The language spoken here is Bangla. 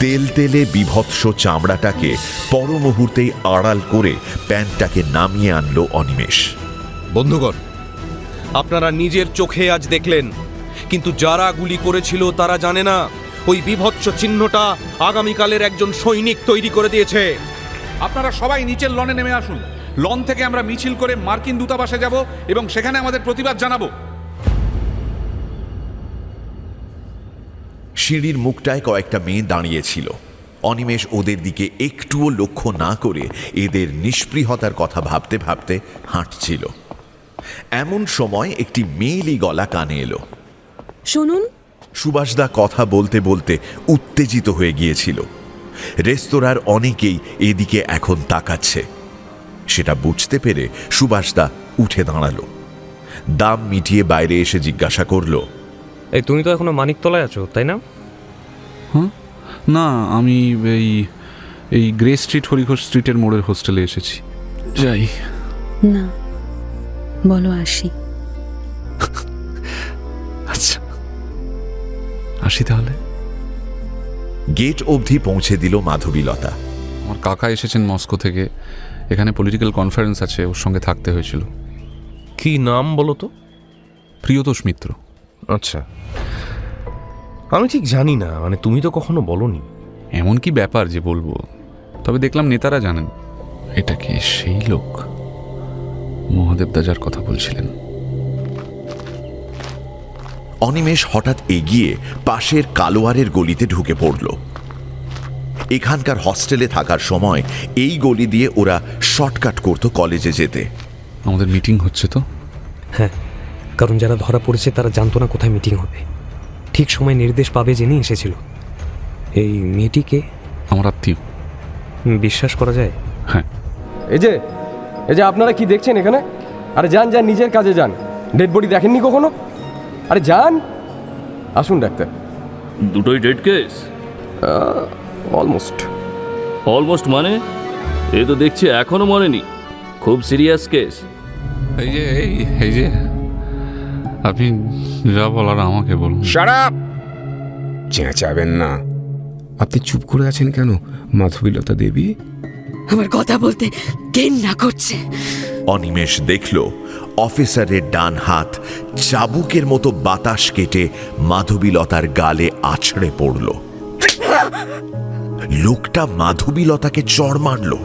তেল তেলে বিভৎস চামড়াটাকে পর মুহূর্তেই আড়াল করে প্যান্টটাকে নামিয়ে আনলো অনিমেষ। বন্ধুগণ আপনারা নিজের চোখে আজ দেখলেন কিন্তু যারা গুলি করেছিল তারা জানে না ওই বিভৎস চিহ্নটা আগামীকালের একজন সৈনিক তৈরি করে দিয়েছে। আপনারা সবাই নিচের লনে নেমে আসুন। লন থেকে আমরা মিছিল করে মার্কিন দূতাবাসে যাব এবং সেখানে আমাদের প্রতিবাদ জানাব। সিঁড়ির মুখটায় কয়েকটা মেয়ে দাঁড়িয়েছিল। অনিমেষ ওদের দিকে একটুও লক্ষ্য না করে এদের নিষ্পৃহতার কথা ভাবতে ভাবতে হাঁটছিল। এমন সময় একটি মেয়েলি গলা কানে এলো। শুনুন। সুভাষদা কথা বলতে বলতে উত্তেজিত হয়ে গিয়েছিল। রেস্তোরাঁর অনেকেই এদিকে এখন তাকাচ্ছে। সেটা বুঝতে পেরে সুভাষদা উঠে দাঁড়াল। দাম মিটিয়ে বাইরে এসে জিজ্ঞাসা করল এই তুমি তো এখনও মানিকতলায় আছো তাই না? না আমি এই এই গ্রে স্ট্রিট হরিঘোষ স্ট্রিটের মোড়ের হোস্টেলে এসেছি। যাই। না বলো আসি। আচ্ছা। আসি তাহলে। গেট অবধি পৌঁছে দিল মাধবীলতা। আমার কাকা এসেছেন মস্কো থেকে। এখানে পলিটিক্যাল কনফারেন্স আছে ওর সঙ্গে থাকতে হয়েছিল। কি নাম বলো তো? প্রিয়তোষ মিত্র। আচ্ছা। আমি ঠিক জানি না মানে তুমি তো কখনো বলনি। এমন কি ব্যাপার যে বলব? তবে দেখলাম নেতারা জানেন এটা কি সেই লোক? মহাদেব দাজার কথা বলছিলেন। অনিমেষ হঠাৎ এগিয়ে পাশের কালোয়ারের গলিতে ঢুকে পড়ল। এখানকার হস্টেলে থাকার সময় এই গলি দিয়ে ওরা শর্টকাট করত কলেজে যেতে। আমাদের মিটিং হচ্ছে তো? হ্যাঁ কারণ যারা ধরা পড়েছে তারা জানতো না কোথায় মিটিং হবে। ঠিক সময় নির্দেশ পাবে জেনে এসেছিল। এই মেয়েটিকে আমার আত্মীয়। বিশ্বাস করা যায়? হ্যাঁ। এই যে এই যে আপনারা কি দেখছেন এখানে? আরে যান যান নিজের কাজে যান। ডেড বডি দেখেননি কখনো? আরে যান। আসুন ডাক্তার। দুটোই ডেড কেস? অলমোস্ট অলমোস্ট মানে? এ তো দেখছি এখনও মরেনি। খুব সিরিয়াস কেস এই যে এই এই যে। আপনি যা বলার আমাকে বলুন। সারাপ চেঁচাবেন না। আপনি চুপ করে আছেন কেন মাধবীলতা দেবী? আমার কথা বলতে ঘেন্না করছে। অনিমেষ দেখল অফিসারের ডান হাত চাবুকের মতো বাতাস কেটে মাধবীলতার গালে আছড়ে পড়ল। লোকটা মাধবীলতাকে চড় মারল।